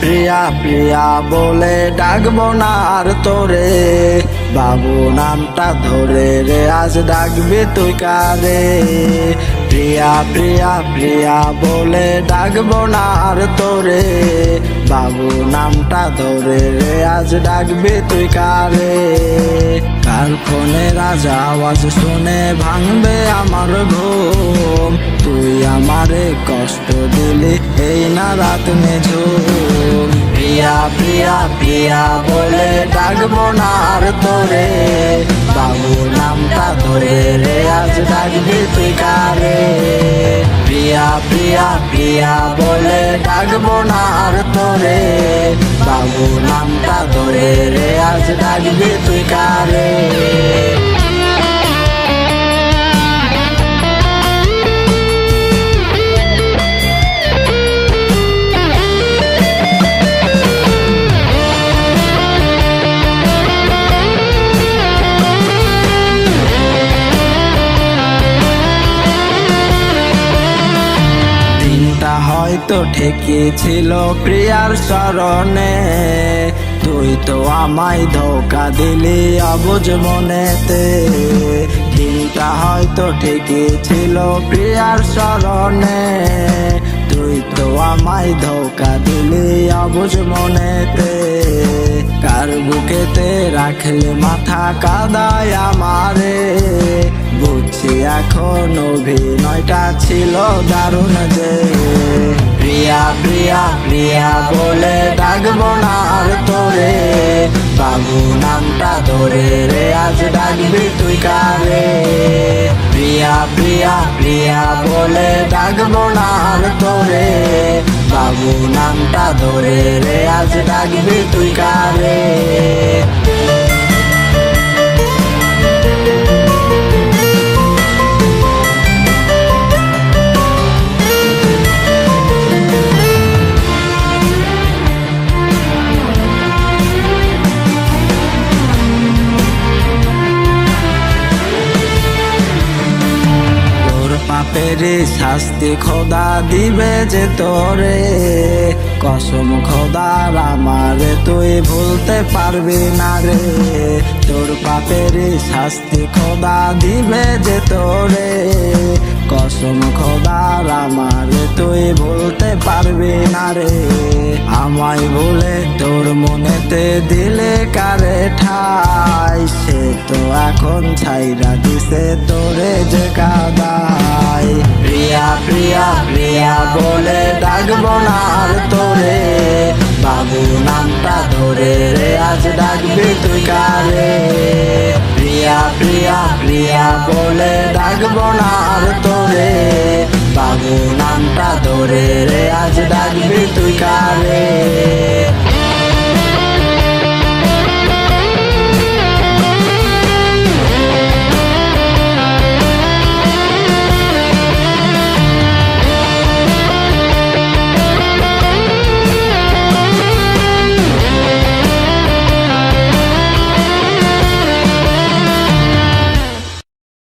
প্রিয়া প্রিয়া বলে ডাকবো না আর তোরে। বাবু নামটা ধরে রে, আজ ডাকবি তুই কারে? প্রিয়া প্রিয়া প্রিয়া বলে ডাকবো না আর তোরে। বাবু, নামটা ধরে রে, আজ ডাকবি তুই কারে? কার ফোনে রাজা আওয়াজ শুনে ভাঙবে আমার ঘুম? তুই আমারে কষ্ট দিলি, এই না রাত মেঝুম প্রিয়া প্রিয়া প্রিয়া বলে ডাকবো না আর তোরে। বাবু, নামটা ধরে রে, আজ ডাকবি তুই কারে? প্রিয়া প্রিয়া প্রিয়া বলে ডাকবো না আর তোরে। বাবু নামটা ধরে রে, আজ ডাকবি তুই কারে? হয়তো ঠিকই ছিল প্রিয়ার স্মরণে। তুই তো আমায় ধোকা দিলি অবুঝ মনেতে। দিনটা হয়তো ঠিকই ছিল প্রিয়ার স্মরণে। তুই তো আমায় ধোকা দিলি অবুঝ মনেতে। কার বুকেতে রাখলে মাথা কাদায় আমারে? বুঝছি এখন অভিনয়টা ছিল দারুণ যে। প্রিয়া প্রিয়া প্রিয়া বলে ডাকবো না আর তোরে। বাবু নামটা ধরে রে, আজ ডাকবি তুই কারে? প্রিয়া প্রিয়া প্রিয়া বলে ডাকবো না আর তোরে। বাবু নামটা ধরে রে, আজ ডাকবি তুই কারে? পাপের শাস্তি খোদা দিবে যে তোরে। কসম খোদার, আমারে তুই ভুলতে পারবি না রে। তোর পাপের শাস্তি খোদা দিবে যে তোরে। কসম খোদার, আমারে তুই ভুলতে পারবি না রে। আমায় ভুলে তোর মনেতে দিলে কারে ঠাই? সে তো এখন ছাইরা দিছে তোরে যে কাদাই প্রিয়া প্রিয়া প্রিয়া বলে ডাকবো না আর তোরে। বাবু নামটা ধরে রে, আজ ডাকবি তুই কারে? প্রিয়া প্রিয়া প্রিয়া বলে ডাকবো না আর তোরে। বাবু নামটা ধরে রে, আজ ডাকবি তুই কারে?